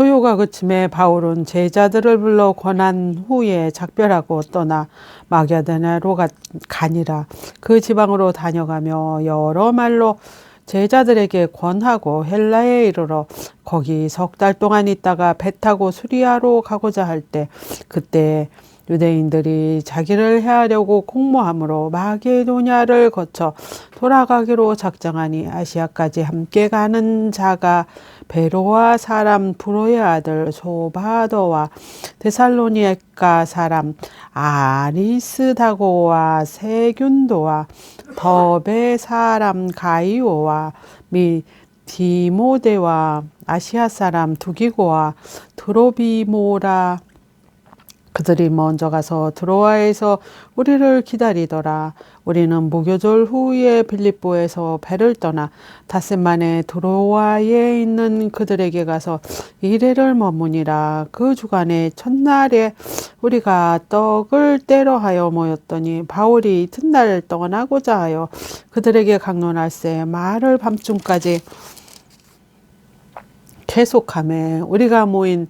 소요가 그침에 바울은 제자들을 불러 권한 후에 작별하고 떠나 마게도냐로 가- 가니라. 그 지방으로 다녀가며 여러 말로 제자들에게 권하고 헬라에 이르러 거기 석 달 동안 있다가 배 타고 수리아로 가고자 할 때 그때 유대인들이 자기를 해하려고 공모함으로 마게도냐를 거쳐 돌아가기로 작정하니 아시아까지 함께 가는 자가 베로와 사람 브로의 아들 소바더와 데살로니가 사람 아리스다고와 세균도와 더베 사람 가이오와 미 디모데와 아시아 사람 두기고와 드로비모라 그들이 먼저 가서 드로아에서 우리를 기다리더라. 우리는 무교절 후에 빌립보에서 배를 떠나 닷새 만에 드로아에 있는 그들에게 가서 이래를 머무니라. 그 주간에 첫날에 우리가 떡을 떼러 하여 모였더니 바울이 이튿날 떠나고자 하여 그들에게 강론할세 말을 밤중까지 계속함에 우리가 모인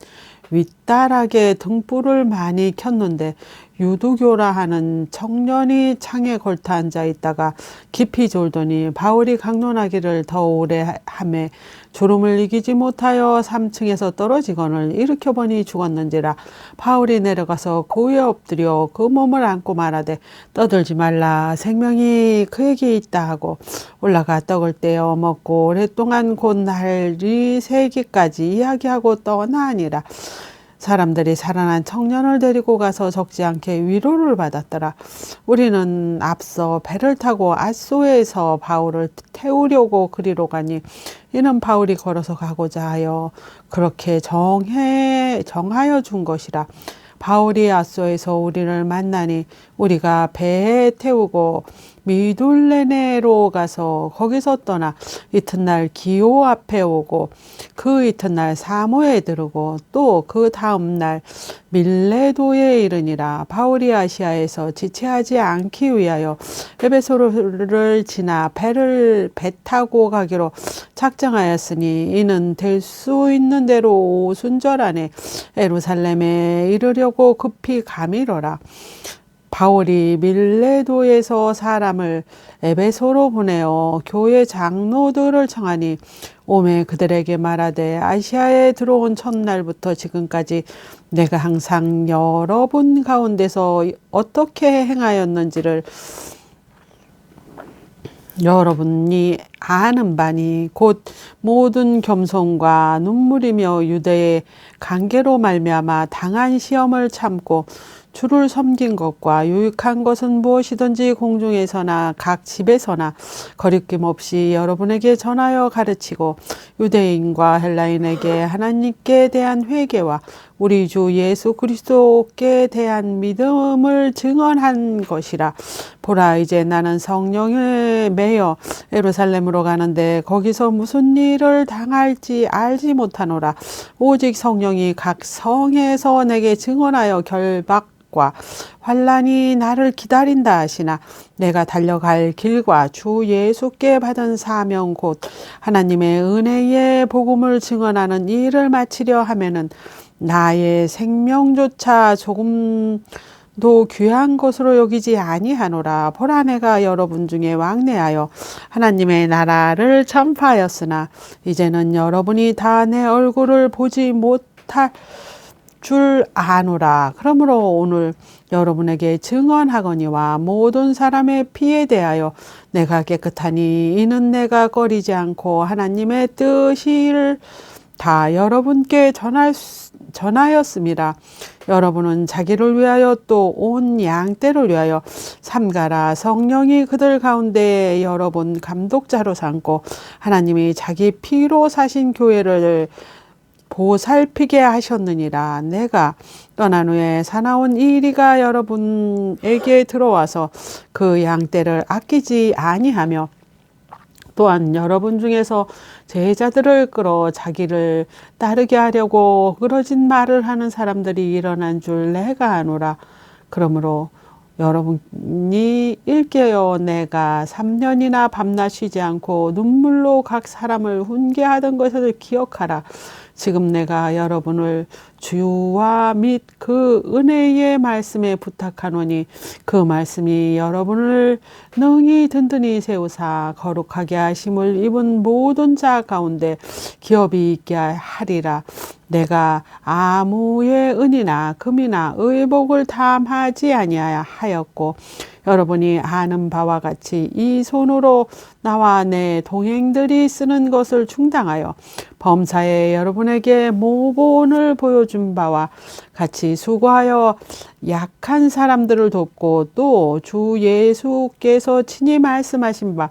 윗다락에 등불을 많이 켰는데 유두교라 하는 청년이 창에 걸터 앉아 있다가 깊이 졸더니 바울이 강론하기를 더 오래 함에 졸음을 이기지 못하여 3층에서 떨어지거늘 일으켜 보니 죽었는지라 바울이 내려가서 고에 엎드려 그 몸을 안고 말하되 떠들지 말라 생명이 그에게 있다 하고 올라가 떡을 떼어 먹고 오랫동안 곧 날이 새기까지 이야기하고 떠나니라 사람들이 살아난 청년을 데리고 가서 적지 않게 위로를 받았더라. 우리는 앞서 배를 타고 아소에서 바울을 태우려고 그리로 가니 이는 바울이 걸어서 가고자 하여 그렇게 정해 정하여 준 것이라. 바울이 아소에서 우리를 만나니 우리가 배에 태우고 미둘레네로 가서 거기서 떠나 이튿날 기오 앞에 오고 그 이튿날 사모에 들르고 또 그 다음날 밀레도에 이르니라. 바울이 아시아에서 지체하지 않기 위하여 에베소를 지나 배를 배 타고 가기로 작정하였으니 이는 될 수 있는 대로 오순절 안에 에루살렘에 이르려 고 급히 가미러라. 바울이 밀레도에서 사람을 에베소로 보내어 교회 장로들을 청하니 오매 그들에게 말하되 아시아에 들어온 첫날부터 지금까지 내가 항상 여러분 가운데서 어떻게 행하였는지를 여러분이 아는 바니 곧 모든 겸손과 눈물이며 유대의 관계로 말미암아 당한 시험을 참고 주를 섬긴 것과 유익한 것은 무엇이든지 공중에서나 각 집에서나 거리낌 없이 여러분에게 전하여 가르치고 유대인과 헬라인에게 하나님께 대한 회개와 우리 주 예수 그리스도께 대한 믿음을 증언한 것이라. 보라 이제 나는 성령에 매여 에루살렘으로 가는데 거기서 무슨 일을 당할지 알지 못하노라. 오직 성령이 각 성에서 내게 증언하여 결박 과 환란이 나를 기다린다 하시나. 내가 달려갈 길과 주 예수께 받은 사명 곧 하나님의 은혜의 복음을 증언하는 일을 마치려 하면은 나의 생명조차 조금 도 귀한 것으로 여기지 아니하노라 보라 내가 여러분 중에 왕래하여 하나님의 나라를 전파하였으나 이제는 여러분이 다 내 얼굴을 보지 못할 줄 아노라. 그러므로 오늘 여러분에게 증언하거니와 모든 사람의 피에 대하여 내가 깨끗하니 이는 내가 꺼리지 않고 하나님의 뜻을 다 여러분께 전할, 전하였습니다. 여러분은 자기를 위하여 또 온 양떼를 위하여 삼가라 성령이 그들 가운데 여러분 감독자로 삼고 하나님이 자기 피로 사신 교회를 보살피게 하셨느니라 내가 떠난 후에 사나운 이리가 여러분에게 들어와서 그 양떼를 아끼지 아니하며 또한 여러분 중에서 제자들을 끌어 자기를 따르게 하려고 그러진 말을 하는 사람들이 일어난 줄 내가 아노라. 그러므로 여러분이 일깨어 내가 3년이나 밤낮 쉬지 않고 눈물로 각 사람을 훈계하던 것을 기억하라. 지금 내가 여러분을 주와 및 그 은혜의 말씀에 부탁하노니 그 말씀이 여러분을 능히 든든히 세우사 거룩하게 하심을 입은 모든 자 가운데 기업이 있게 하리라. 내가 아무의 은이나 금이나 의복을 탐하지 아니하였고 여러분이 아는 바와 같이 이 손으로 나와 내 동행들이 쓰는 것을 충당하여 범사에 여러분에게 모본을 보여준 바와 같이 수고하여 약한 사람들을 돕고 또 주 예수께서 친히 말씀하신 바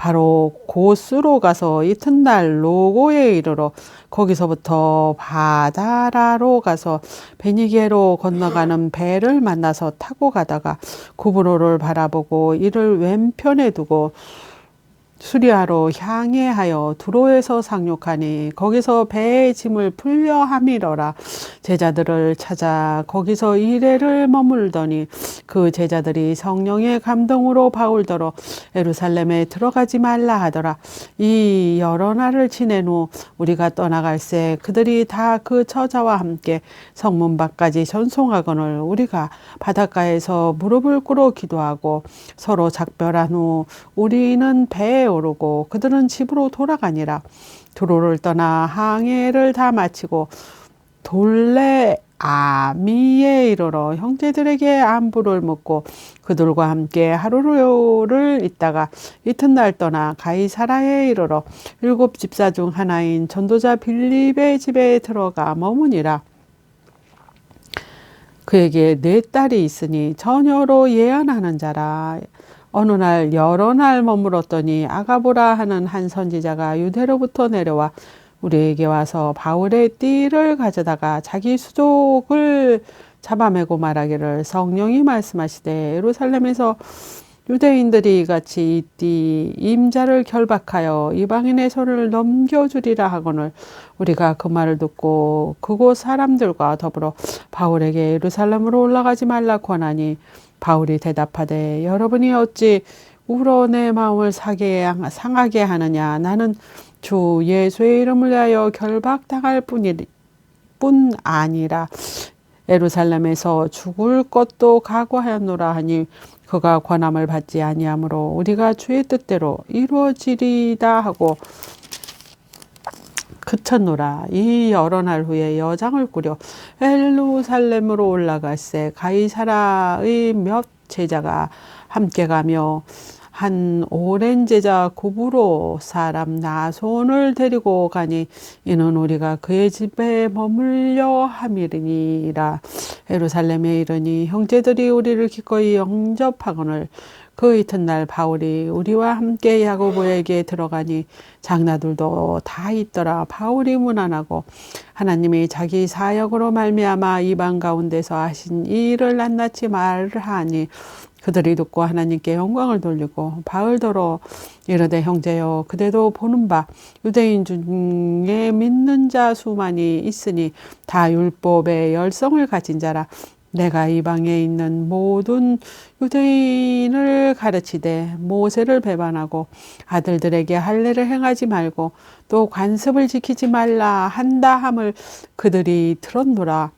바로 고스로 가서 이튿날 로고에 이르러 거기서부터 바다라로 가서 베니게로 건너가는 배를 만나서 타고 가다가 구브로를 바라보고 이를 왼편에 두고 수리아로 향해 하여 두로에서 상륙하니 거기서 배의 짐을 풀려 함이러라. 제자들을 찾아 거기서 이래를 머물더니 그 제자들이 성령의 감동으로 바울더러 에루살렘에 들어가지 말라 하더라. 이 여러 날을 지낸 후 우리가 떠나갈새 그들이 다 그 처자와 함께 성문 밖까지 전송하거늘 우리가 바닷가에서 무릎을 꿇어 기도하고 서로 작별한 후 우리는 배에 오르고 그들은 집으로 돌아가니라. 두로를 떠나 항해를 다 마치고 돌레 아미에 이르러 형제들에게 안부를 묻고 그들과 함께 하루를 있다가 이튿날 떠나 가이사라에 이르러 일곱 집사 중 하나인 전도자 빌립의 집에 들어가 머무니라. 그에게 네 딸이 있으니 처녀로 예언하는 자라. 어느 날 여러 날 머물었더니 아가보라 하는 한 선지자가 유대로부터 내려와 우리에게 와서 바울의 띠를 가져다가 자기 수족을 잡아매고 말하기를 성령이 말씀하시되 예루살렘에서 유대인들이 같이 이띠 임자를 결박하여 이방인의 손을 넘겨주리라 하거늘 우리가 그 말을 듣고 그곳 사람들과 더불어 바울에게 예루살렘으로 올라가지 말라 권하니 바울이 대답하되 여러분이 어찌 울어 내 마음을 상하게 하느냐? 나는 주 예수의 이름을 위하여 결박당할 뿐이 뿐 아니라 예루살렘에서 죽을 것도 각오하였노라 하니 그가 권함을 받지 아니하므로 우리가 주의 뜻대로 이루어지리다 하고 그쳤노라. 이 여러 날 후에 여장을 꾸려 엘루살렘으로 올라갈새 가이사라의 몇 제자가 함께 가며 한 오랜 제자 고부로 사람 나손을 데리고 가니 이는 우리가 그의 집에 머물려 함이니라 예루살렘에 이르니 형제들이 우리를 기꺼이 영접하거늘 그 이튿날 바울이 우리와 함께 야고보에게 들어가니 장나들도 다 있더라. 바울이 무난하고 하나님이 자기 사역으로 말미암아 이방 가운데서 하신 일을 낱낱이 말하니 그들이 듣고 하나님께 영광을 돌리고 바울더러 이르되 형제여 그대도 보는 바 유대인 중에 믿는 자 수만이 있으니 다 율법의 열성을 가진 자라 내가 이방에 있는 모든 유대인을 가르치되 모세를 배반하고 아들들에게 할례를 행하지 말고 또 관습을 지키지 말라 한다 함을 그들이 들었노라.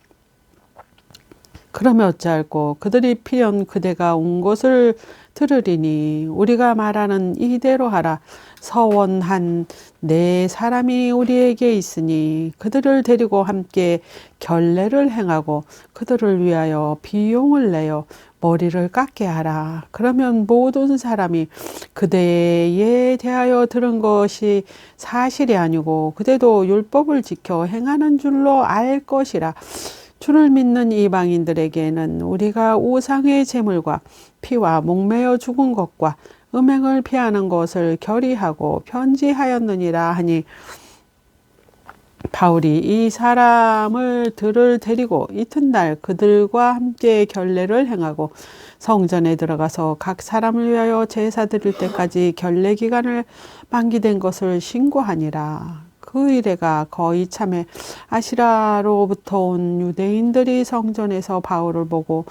그러면 어찌할꼬 그들이 필연 그대가 온 것을 들으리니 우리가 말하는 이대로 하라 서원한 네 사람이 우리에게 있으니 그들을 데리고 함께 결례를 행하고 그들을 위하여 비용을 내어 머리를 깎게 하라. 그러면 모든 사람이 그대에 대하여 들은 것이 사실이 아니고 그대도 율법을 지켜 행하는 줄로 알 것이라. 주를 믿는 이방인들에게는 우리가 우상의 제물과 피와 목매어 죽은 것과 음행을 피하는 것을 결의하고 편지하였느니라 하니 바울이 이 사람을 들을 데리고 이튿날 그들과 함께 결례를 행하고 성전에 들어가서 각 사람을 위하여 제사 드릴 때까지 결례 기간을 만기된 것을 신고하니라. 그 이래가 거의 참에 아시라로부터 온 유대인들이 성전에서 바울을 보고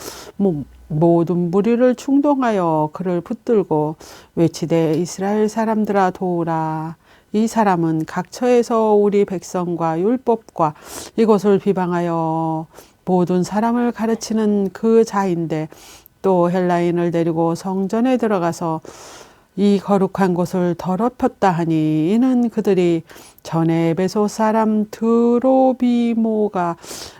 모든 무리를 충동하여 그를 붙들고 외치되 이스라엘 사람들아 도우라. 이 사람은 각처에서 우리 백성과 율법과 이것을 비방하여 모든 사람을 가르치는 그 자인데 또 헬라인을 데리고 성전에 들어가서 이 거룩한 곳을 더럽혔다 하니 이는 그들이 전에 에베소 사람 드로비모가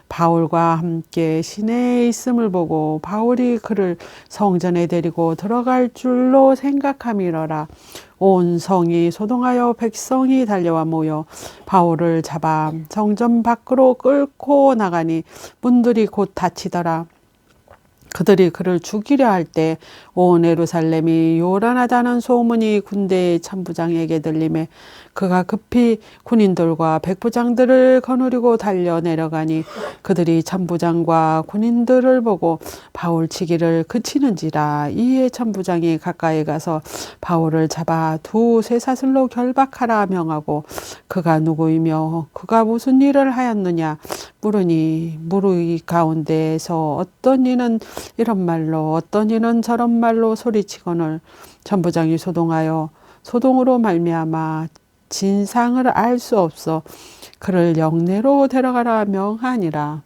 바울과 함께 시내에 있음을 보고 바울이 그를 성전에 데리고 들어갈 줄로 생각함이러라. 온 성이 소동하여 백성이 달려와 모여 바울을 잡아 성전 밖으로 끌고 나가니 문들이 곧 닫히더라. 그들이 그를 죽이려 할 때 온 에루살렘이 요란하다는 소문이 군대의 참부장에게 들림에 그가 급히 군인들과 백부장들을 거느리고 달려 내려가니 그들이 참부장과 군인들을 보고 바울 치기를 그치는지라 이에 참부장이 가까이 가서 바울을 잡아 두 쇠사슬로 결박하라 명하고 그가 누구이며 그가 무슨 일을 하였느냐? 물으니 무르이 가운데에서 어떤 이는 이런 말로 어떤 이는 저런 말로 소리치거늘 전부장이 소동하여 소동으로 말미암아 진상을 알 수 없어 그를 영내로 데려가라 명하니라.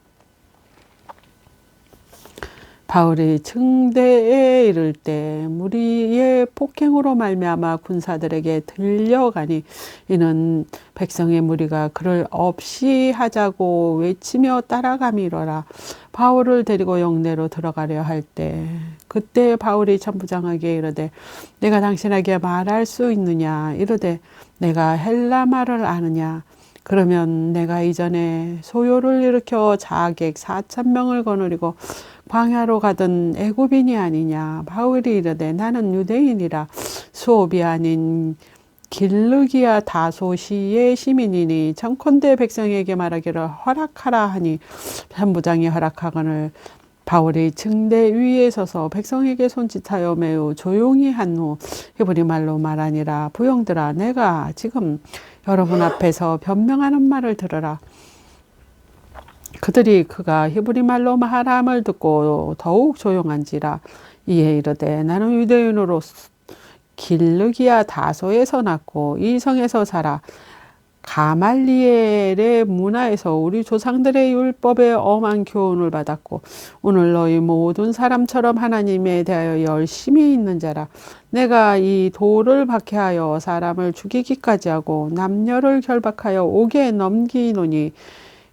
바울이 증대에 이를 때 무리의 폭행으로 말미암아 군사들에게 들려가니 이는 백성의 무리가 그를 없이 하자고 외치며 따라가미러라. 바울을 데리고 영내로 들어가려 할 때 그때 바울이 천부장에게 이르되 내가 당신에게 말할 수 있느냐? 이르되 내가 헬라 말을 아느냐? 그러면 내가 이전에 소요를 일으켜 자객 4천 명을 거느리고 광야로 가던 애굽인이 아니냐. 바울이 이르되 나는 유대인이라 수업이 아닌 길르기야 다소시의 시민이니 청컨대 백성에게 말하기를 허락하라 하니 편부장이 허락하거늘 바울이 증대 위에 서서 백성에게 손짓하여 매우 조용히 한 후 히브리 말로 말하니라. 부영들아 내가 지금 여러분 앞에서 변명하는 말을 들으라 그들이 그가 히브리 말로 말함을 듣고 더욱 조용한지라 이에 이르되 나는 유대인으로 길르기야 다소에서 났고 이 성에서 살아 가말리엘의 문화에서 우리 조상들의 율법에 엄한 교훈을 받았고 오늘 너희 모든 사람처럼 하나님에 대하여 열심히 있는 자라. 내가 이 돌을 박해하여 사람을 죽이기까지 하고 남녀를 결박하여 옥에 넘기노니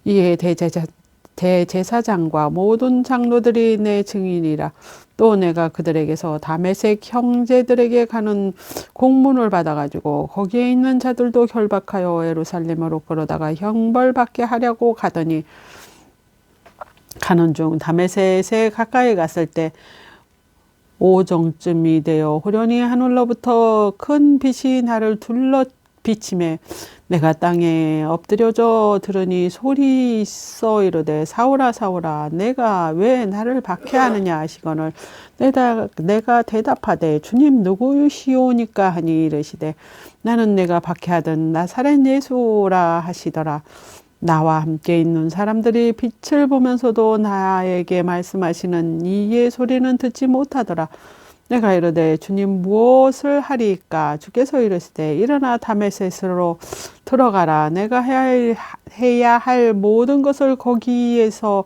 이에 대제자 대제사장과 모든 장로들이 내 증인이라 또 내가 그들에게서 다메섹 형제들에게 가는 공문을 받아가지고 거기에 있는 자들도 결박하여 예루살렘으로 끌어다가 형벌받게 하려고 가더니 가는 중 다메섹에 가까이 갔을 때 오정쯤이 되어 호련히 하늘로부터 큰 빛이 나를 둘러 비침에 내가 땅에 엎드려져 들으니 소리 있어 이르되 사오라 사오라 내가 왜 나를 박해하느냐 하시거늘 내가, 내가 대답하되 주님 누구시오니까 하니 이르시되 나는 내가 박해하던 나사렛 예수라 하시더라. 나와 함께 있는 사람들이 빛을 보면서도 나에게 말씀하시는 이의 소리는 듣지 못하더라 내가 이르되 주님 무엇을 하리까? 주께서 이르시되 일어나 다메섹으로 들어가라. 내가 해야 할, 해야 할 모든 것을 거기에서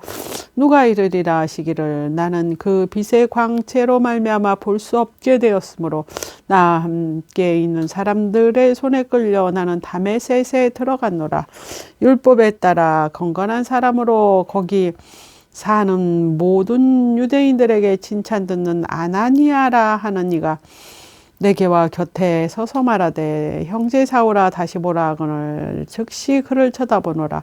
누가 이르리라 하시기를 나는 그 빛의 광채로 말미암아 볼 수 없게 되었으므로 나 함께 있는 사람들의 손에 끌려 나는 다메섹에 들어갔노라. 율법에 따라 건건한 사람으로 거기 사는 모든 유대인들에게 칭찬 듣는 아나니아라 하는 이가 내게와 곁에 서서 말하되 형제 사오라 다시 보라 하거늘 즉시 그를 쳐다보노라.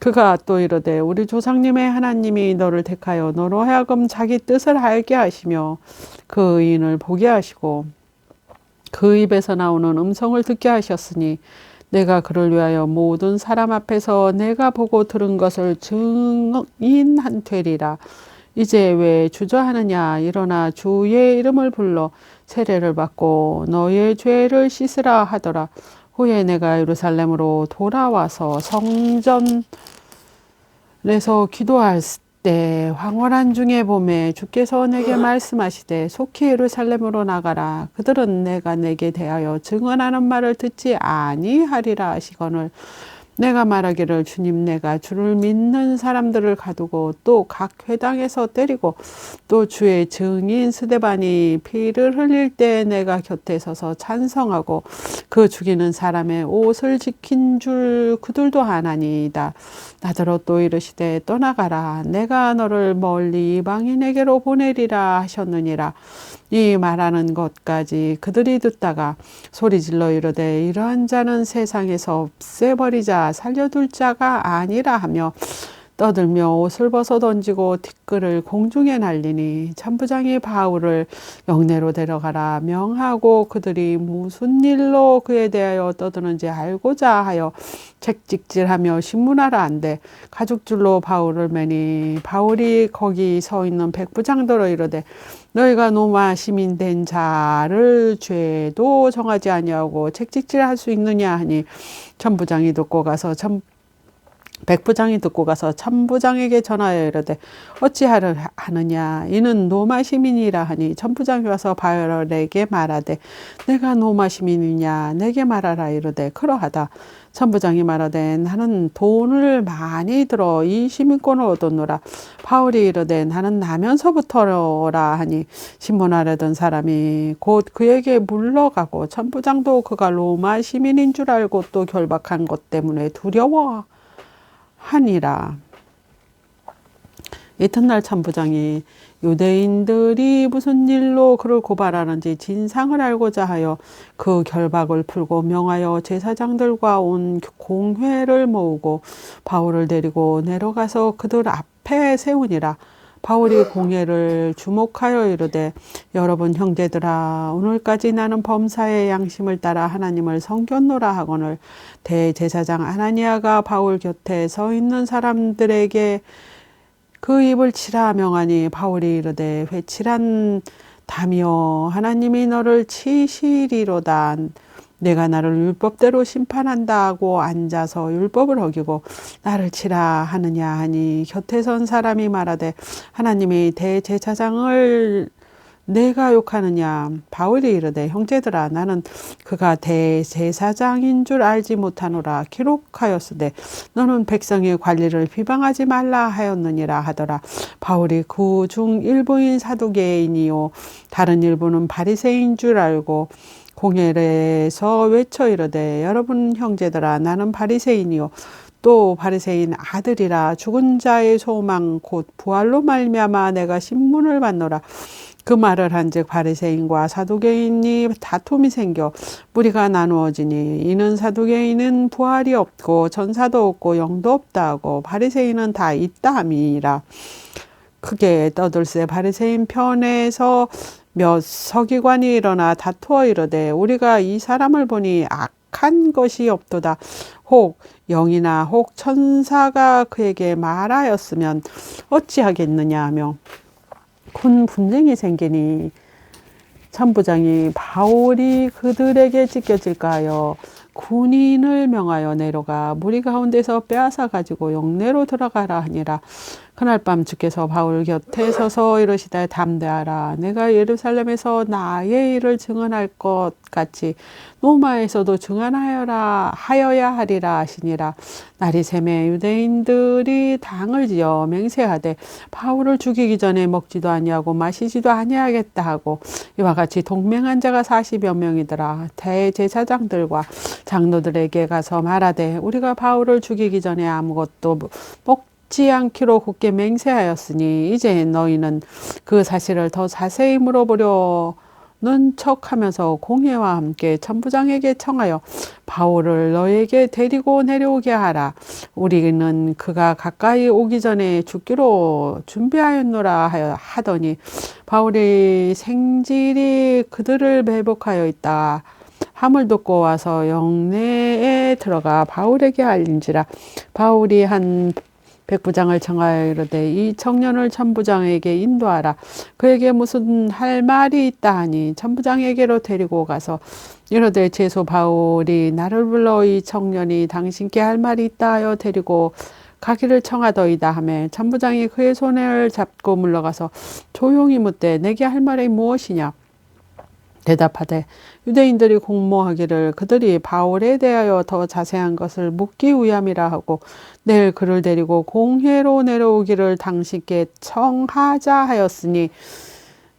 그가 또 이르되 우리 조상님의 하나님이 너를 택하여 너로 하여금 자기 뜻을 알게 하시며 그 의인을 보게 하시고 그 입에서 나오는 음성을 듣게 하셨으니 내가 그를 위하여 모든 사람 앞에서 내가 보고 들은 것을 증인한 되리라. 이제 왜 주저하느냐 일어나 주의 이름을 불러 세례를 받고 너의 죄를 씻으라 하더라. 후에 내가 예루살렘으로 돌아와서 성전에서 기도할 때 황홀한 중에 봄에 주께서 내게 말씀하시되 속히 예루살렘으로 나가라. 그들은 내가 내게 대하여 증언하는 말을 듣지 아니하리라 하시거늘 내가 말하기를 주님 내가 주를 믿는 사람들을 가두고 또 각 회당에서 때리고 또 주의 증인 스데반이 피를 흘릴 때 내가 곁에 서서 찬성하고 그 죽이는 사람의 옷을 지킨 줄 그들도 하나니이다. 나더러 또 이르시되 떠나가라 내가 너를 멀리 이방인에게로 보내리라 하셨느니라. 이 말하는 것까지 그들이 듣다가 소리질러 이르되 이러한 자는 세상에서 없애버리자 살려둘 자가 아니라 하며 떠들며 옷을 벗어 던지고 티끌을 공중에 날리니 참부장이 바울을 영내로 데려가라 명하고 그들이 무슨 일로 그에 대하여 떠드는지 알고자 하여 책찍질하며 신문하라 한데 가죽줄로 바울을 매니 바울이 거기 서 있는 백부장들로 이르되 너희가 노마 시민 된 자를 죄도 정하지 아니하고 책찍질할 수 있느냐 하니 천부장이 듣고 가서 천 백부장이 듣고 가서 천부장에게 전하여 이르되 어찌하려 하느냐? 이는 노마 시민이라 하니 천부장이 와서 바울에게 말하되 내가 노마 시민이냐? 내게 말하라 이르되 그러하다. 천부장이 말하되 나는 돈을 많이 들어 이 시민권을 얻었노라. 바울이 이르되 나는 나면서부터라 하니 신문하려던 사람이 곧 그에게 물러가고 천부장도 그가 로마 시민인 줄 알고 또 결박한 것 때문에 두려워 하니라. 이튿날 참부장이 유대인들이 무슨 일로 그를 고발하는지 진상을 알고자 하여 그 결박을 풀고 명하여 제사장들과 온 공회를 모으고 바울을 데리고 내려가서 그들 앞에 세우니라. 바울이 공예를 주목하여 이르되 여러분 형제들아 오늘까지 나는 범사의 양심을 따라 하나님을 섬겼노라 하거늘 대제사장 아나니아가 바울 곁에 서 있는 사람들에게 그 입을 치라 명하니 바울이 이르되 회칠한 다며 하나님이 너를 치시리로다 내가 나를 율법대로 심판한다고 앉아서 율법을 어기고 나를 치라 하느냐 하니 곁에 선 사람이 말하되 하나님이 대제사장을 내가 욕하느냐? 바울이 이르되 형제들아 나는 그가 대제사장인 줄 알지 못하노라 기록하였으되 너는 백성의 관리를 비방하지 말라 하였느니라 하더라. 바울이 그 중 일부인 사두개인이요. 다른 일부는 바리새인 줄 알고 공회에서 외쳐 이르되 여러분 형제들아 나는 바리새인이요. 또 바리새인 아들이라. 죽은 자의 소망 곧 부활로 말미암아 내가 신문을 받노라. 그 말을 한즉 바리새인과 사두개인이 다툼이 생겨 뿌리가 나누어지니 이는 사두개인은 부활이 없고 전사도 없고 영도 없다 하고 바리새인은 다 있다 함이라. 크게 떠들세 바리새인 편에서 몇 서기관이 일어나 다투어 이르되 우리가 이 사람을 보니 악한 것이 없도다. 혹 영이나 혹 천사가 그에게 말하였으면 어찌하겠느냐 하며 큰 분쟁이 생기니 참부장이 바울이 그들에게 찢겨질까 하여 군인을 명하여 내려가 무리 가운데서 빼앗아 가지고 영내로 들어가라 하니라. 그날 밤 주께서 바울 곁에 서서 이르시되 담대하라. 내가 예루살렘에서 나의 일을 증언할 것 같이 로마에서도 증언하여라 하여야 하리라 하시니라. 샘에 유대인들이 당을 지어 맹세하되 바울을 죽이기 전에 먹지도 아니하고 마시지도 아니하겠다 하고 이와 같이 동맹한 자가 40여 명이더라. 대제사장들과 장로들에게 가서 말하되 우리가 바울을 죽이기 전에 아무것도 먹 죽지 않기로 굳게 맹세하였으니 이제 너희는 그 사실을 더 자세히 물어보려 는 척하면서 공예와 함께 천부장에게 청하여 바울을 너에게 데리고 내려오게 하라. 우리는 그가 가까이 오기 전에 죽기로 준비하였노라 하더니 바울이 생질이 그들을 매복하여 있다. 함을 듣고 와서 영내에 들어가 바울에게 알린지라 바울이 한 백부장을 청하여 이르되 이 청년을 천부장에게 인도하라. 그에게 무슨 할 말이 있다 하니 천부장에게로 데리고 가서 이르되 제소 바울이 나를 불러 이 청년이 당신께 할 말이 있다 하여 데리고 가기를 청하더이다 하매 천부장이 그의 손을 잡고 물러가서 조용히 묻되 내게 할 말이 무엇이냐? 대답하되 유대인들이 공모하기를 그들이 바울에 대하여 더 자세한 것을 묻기 위함이라 하고 내일 그를 데리고 공회로 내려오기를 당신께 청하자 하였으니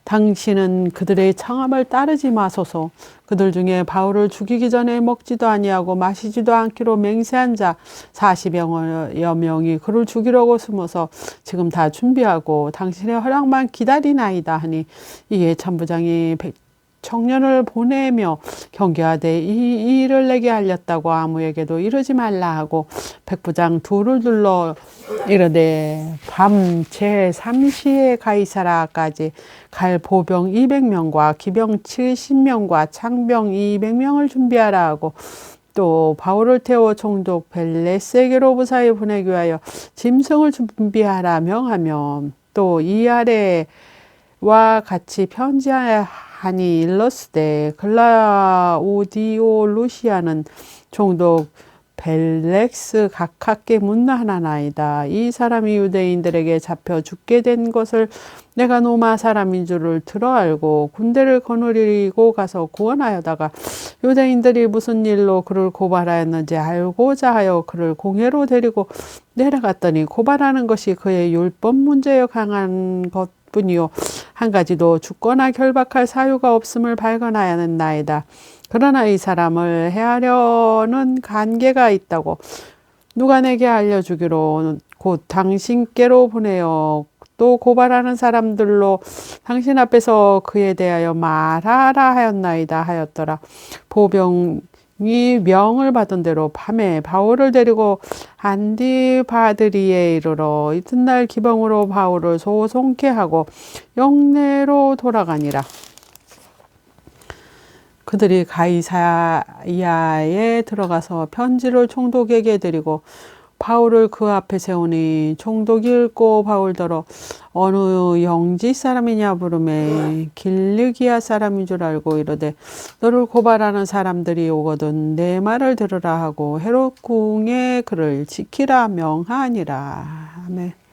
당신은 그들의 청함을 따르지 마소서. 그들 중에 바울을 죽이기 전에 먹지도 아니하고 마시지도 않기로 맹세한 자 40여 명이 그를 죽이려고 숨어서 지금 다 준비하고 당신의 허락만 기다리나이다 하니 이에 천부장이 청년을 보내며 경계하되 이 일을 내게 알렸다고 아무에게도 이러지 말라 하고 백부장 둘을 둘러 이르되 밤 제3시에 가이사라까지 갈 보병 200명과 기병 70명과 창병 200명을 준비하라 하고 또 바울을 태워 총독 벨레세게로 부사에 보내기 위하여 짐승을 준비하라 명하며 또 이 아래와 같이 편지하여 하니 일러스되 글라우디오 루시아는 총독 벨렉스 각하께 문나하나이다. 이 사람이 유대인들에게 잡혀 죽게 된 것을 내가 노마 사람인 줄을 들어 알고 군대를 거느리고 가서 구원하여다가 유대인들이 무슨 일로 그를 고발하였는지 알고자 하여 그를 공회로 데리고 내려갔더니 고발하는 것이 그의 율법 문제에 강한 것 뿐이요 한 가지도 죽거나 결박할 사유가 없음을 발견하였나이다. 그러나 이 사람을 해하려는 관계가 있다고 누가 내게 알려주기로 곧 당신께로 보내어 또 고발하는 사람들로 당신 앞에서 그에 대하여 말하라 하였나이다 하였더라. 보병 이 명을 받은 대로 밤에 바울을 데리고 안디바드리에 이르러 이튿날 기병으로 바울을 소송케 하고 영내로 돌아가니라. 그들이 가이사야에 들어가서 편지를 총독에게 드리고 바울을 그 앞에 세우니 총독이 읽고 바울더러 어느 영지 사람이냐 부름에 길르기아 사람인 줄 알고 이르되 너를 고발하는 사람들이 오거든 내 말을 들으라 하고 헤롯 궁에 그를 지키라 명하니라 아멘.